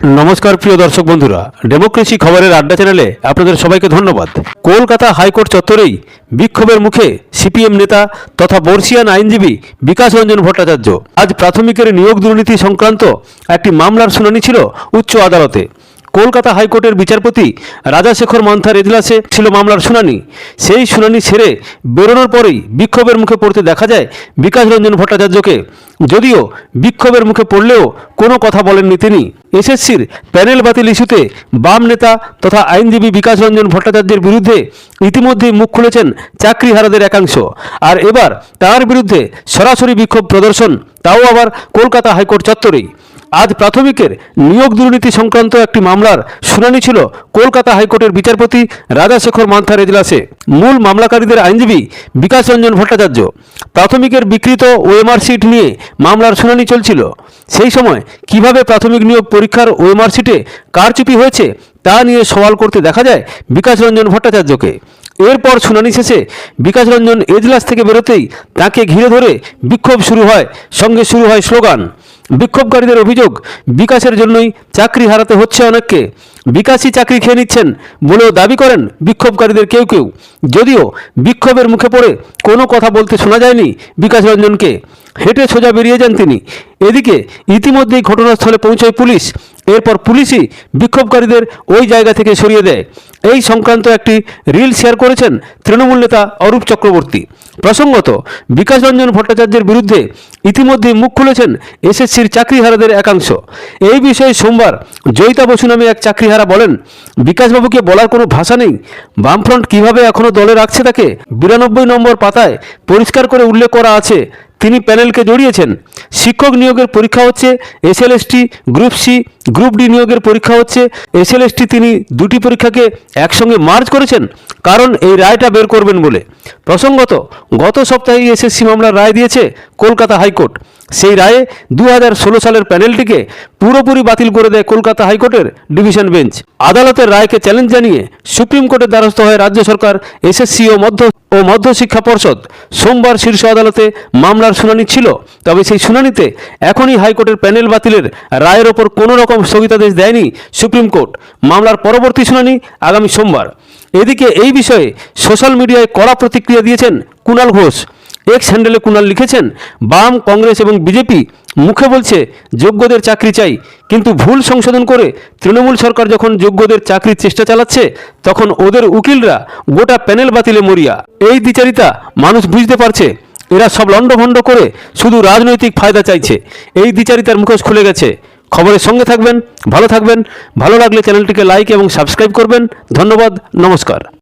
নমস্কার, প্রিয় দর্শক বন্ধুরা। ডেমোক্রেসি খবরের আড্ডা চ্যানেলে আপনাদের সবাইকে ধন্যবাদ। কলকাতা হাইকোর্ট চত্বরেই বিক্ষোভের মুখে সিপিএম নেতা তথা বর্ষিয়ান আইনজীবী বিকাশ রঞ্জন ভট্টাচার্য। আজ প্রাথমিকের নিয়োগ দুর্নীতি সংক্রান্ত একটি মামলার শুনানি ছিল উচ্চ আদালতে। কলকাতা হাইকোর্টের বিচারপতি রাজাশেখর মন্থার এজলাসে ছিল মামলার শুনানি। সেই শুনানি ছেড়ে বেরোনোর পরেই বিক্ষোভের মুখে পড়তে দেখা যায় বিকাশ রঞ্জন ভট্টাচার্যকে। যদিও বিক্ষোভের মুখে পড়লেও কোনো কথা বলেননি তিনি। এসএসসির প্যানেল বাতিল ইস্যুতে বাম নেতা তথা আইনজীবী বিকাশ রঞ্জন ভট্টাচার্যের বিরুদ্ধে ইতিমধ্যেই মুখ খুলেছেন চাকরিহারাদের একাংশ। আর এবার তার বিরুদ্ধে সরাসরি বিক্ষোভ প্রদর্শন, তাও আবার কলকাতা হাইকোর্ট চত্বরেই। আজ প্রাথমিকের নিয়োগ দুর্নীতি সংক্রান্ত একটি মামলার শুনানি ছিল কলকাতা হাইকোর্টের বিচারপতি রাজাশেখর মান্থার এজলাসে। মূল মামলাকারীদের আইনজীবী বিকাশ রঞ্জন ভট্টাচার্য। প্রাথমিকের বিকৃত ওএমআর সিট নিয়ে মামলার শুনানি চলছিল। সেই সময় কীভাবে প্রাথমিক নিয়োগ পরীক্ষার ওএমআর সিটে কারচুপি হয়েছে তা নিয়ে সওয়াল করতে দেখা যায় বিকাশ রঞ্জন ভট্টাচার্যকে। এরপর শুনানি শেষে বিকাশ রঞ্জন এজলাস থেকে বেরোতেই তাকে ঘিরে ধরে বিক্ষোভ শুরু হয়, সঙ্গে শুরু হয় স্লোগান। বিক্ষোভকারীদের অভিযোগ, বিকাশের জন্যই চাকরি হারাতে হচ্ছে অনেককে। বিকাশই চাকরি খেয়ে নিচ্ছেন বলেও দাবি করেন বিক্ষোভকারীদের কেউ কেউ। যদিও বিক্ষোভের মুখে পড়ে কোনো কথা বলতে শোনা যায়নি বিকাশ রঞ্জনকে হেঁটে সোজা বেরিয়ে যান তিনি। এদিকে ইতিমধ্যেই ঘটনাস্থলে পৌঁছয় পুলিশ। এরপর পুলিশই বিক্ষোভকারীদের ওই জায়গা থেকে সরিয়ে দেয়। এই সংক্রান্ত একটি রিল শেয়ার করেছেন তৃণমূল নেতা অরূপ চক্রবর্তী। প্রসঙ্গত বিকাশ রঞ্জন ভট্টাচার্যের বিরুদ্ধে ইতিমধ্যেই মুখ খুলেছেন এসএসসির চাকরিহারাদের একাংশ। এই বিষয়ে সোমবার জয়িতা বসু নামে এক চাকরিহারা বলেন, বিকাশবাবুকে বলার কোনো ভাষা নেই। বামফ্রন্ট কীভাবে এখনও দলে রাখছে তাকে? বিরানব্বই নম্বর পাতায় পরিষ্কার করে উল্লেখ করা আছে। তিনি প্যানেলকে জড়িয়েছেন। শিক্ষক নিয়োগের পরীক্ষা হচ্ছে SLST group C, group D নিয়োগের পরীক্ষা হচ্ছে। এসএলএসটি তিনি দুটি পরীক্ষাকে একসঙ্গে মার্জ করেছেন, কারণ এই রায়টা বের করবেন বলে। প্রসঙ্গত, গত সপ্তাহে এসএসসি মামলার রায় দিয়েছে কলকাতা হাইকোর্ট। সেই রায়ে দু হাজার ষোলো সালের প্যানেলটিকে পুরোপুরি বাতিল করে দেয় কলকাতা হাইকোর্টের ডিভিশন বেঞ্চ। আদালতের রায়কে চ্যালেঞ্জ জানিয়ে সুপ্রিম কোর্টের দ্বারস্থ হয় রাজ্য সরকার, এসএসসি ও মধ্য ও মধ্যশিক্ষা পর্ষদ সোমবার শীর্ষ আদালতে মামলার শুনানি ছিল। তবে সেই শুনানিতে এখনই হাইকোর্টের প্যানেল বাতিলের রায়ের ওপর কোনো রকম স্থগিতাদেশ দেয়নি সুপ্রিম কোর্ট। মামলার পরবর্তী শুনানি আগামী সোমবার। এদিকে এই বিষয়ে সোশ্যাল মিডিয়ায় কড়া প্রতিক্রিয়া দিয়েছেন কুণাল ঘোষ। এক্স হ্যান্ডেলে কুণাল লিখেছেন, বাম কংগ্রেস এবং বিজেপি মুখে বলছে, যোগ্যদের চাকরি চাই। কিন্তু ভুল সংশোধন করে তৃণমূল সরকার যখন যোগ্যদের চাকরির চেষ্টা চালাচ্ছে, তখন ওদের উকিলরা গোটা প্যানেল বাতিলে মরিয়া। এই দ্বিচারিতা মানুষ বুঝতে পারছে। এরা সব লণ্ডভণ্ড করে শুধু রাজনৈতিক ফায়দা চাইছে। এই দ্বিচারিতার মুখোশ খুলে গেছে। খবরের সঙ্গে থাকবেন, ভালো থাকবেন। ভালো লাগলে চ্যানেলটিকে লাইক এবং সাবস্ক্রাইব করবেন। ধন্যবাদ, নমস্কার।